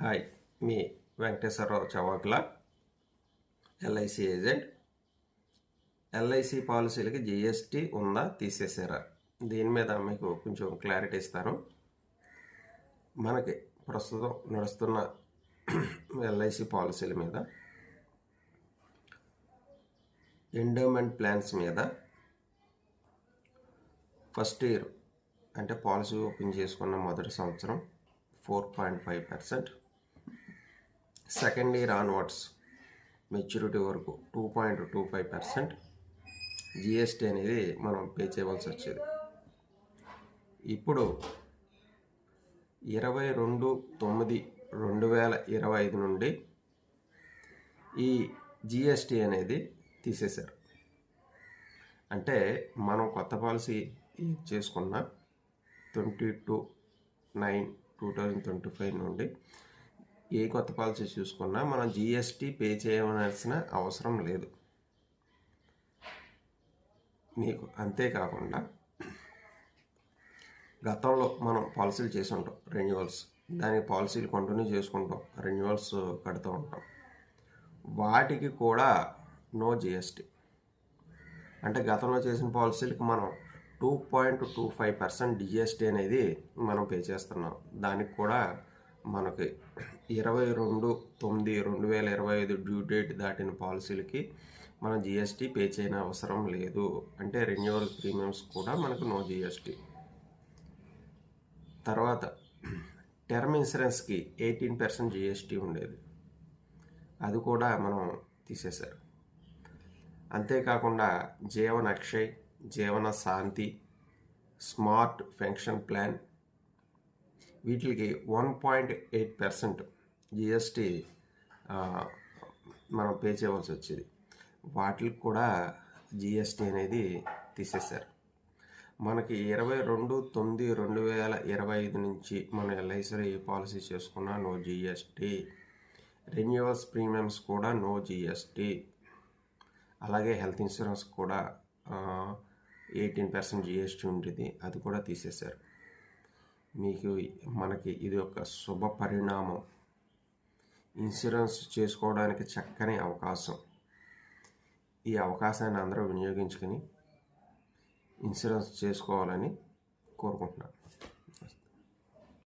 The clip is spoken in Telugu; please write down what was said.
హాయ్ మీ Venkateswararao Chavakula LIC agent. LIC పాలసీలకి GST ఉందా తీసేసారా దీని మీద మీకు కొంచెం క్లారిటీ ఇస్తాను. మనకి ప్రస్తుతం నడుస్తున్న ఎల్ఐసి పాలసీల మీద ఎండోమెంట్ ప్లాన్స్ మీద ఫస్ట్ ఇయర్ అంటే పాలసీ ఓపెన్ చేసుకున్న మొదటి సంవత్సరం four point five percent. Second year onwards maturity వరకు two point two five percent GST అనేది మనం పే చేయవలసి వచ్చేది. ఇప్పుడు ఇరవై రెండు తొమ్మిది రెండు వేల ఇరవై ఐదు నుండి ఈ జిఎస్టీ అనేది తీసేశారు. అంటే మనం కొత్త పాలసీ చేసుకున్న twenty two nine two thousand twenty five నుండి ఏ కొత్త పాలసీ చూసుకున్నా మనం జిఎస్టీ పే చేయవలసిన అవసరం లేదు. మీకు అంతేకాకుండా గతంలో మనం పాలసీలు చేసి ఉంటాం రెన్యువల్స్ దానికి పాలసీలు కంటిన్యూ చేసుకుంటాం రెన్యువల్స్ కడుతూ ఉంటాం. వాటికి కూడా నో జిఎస్టీ అంటే గతంలో చేసిన పాలసీలకు మనం two point two five percent GST అనేది మనం పే చేస్తున్నాం. దానికి కూడా మనకి ఇరవై రెండు తొమ్మిది రెండు వేల ఇరవై ఐదు డ్యూ డేట్ దాటిన పాలసీలకి మనం జిఎస్టీ పే చేయని అవసరం లేదు. అంటే రెన్యువల్ ప్రీమియమ్స్ కూడా మనకు నో జిఎస్టీ తర్వాత టర్మ్ ఇన్సూరెన్స్కి ఎయిటీన్ పర్సెంట్ జిఎస్టీ ఉండేది. అది కూడా మనం తీసేశారు. అంతేకాకుండా Jeevan Akshay Jeevan Shanti smart pension plan వీటికి one point eight percent GST మనం పే చేయవలసి వచ్చేది. వాటికి కూడా జిఎస్టీ అనేది తీసేశారు. మనకి ఇరవై రెండు తొమ్మిది రెండు వేల ఇరవై ఐదు నుంచి మనం ఏ పాలసీ చేసుకున్న నో జిఎస్టీ. రెన్యువల్స్ ప్రీమియమ్స్ కూడా నో జిఎస్టీ. అలాగే హెల్త్ ఇన్సూరెన్స్ కూడా ఎయిటీన్ పర్సెంట్ జిఎస్టీ ఉంటుంది అది కూడా తీసేశారు. మీకు మనకి ఇది ఒక శుభ పరిణామం. ఇన్సూరెన్స్ చేసుకోవడానికి చక్కని అవకాశం. ఈ అవకాశాన్ని అందరూ వినియోగించుకొని ఇన్సూరెన్స్ చేసుకోవాలని కోరుకుంటున్నాను.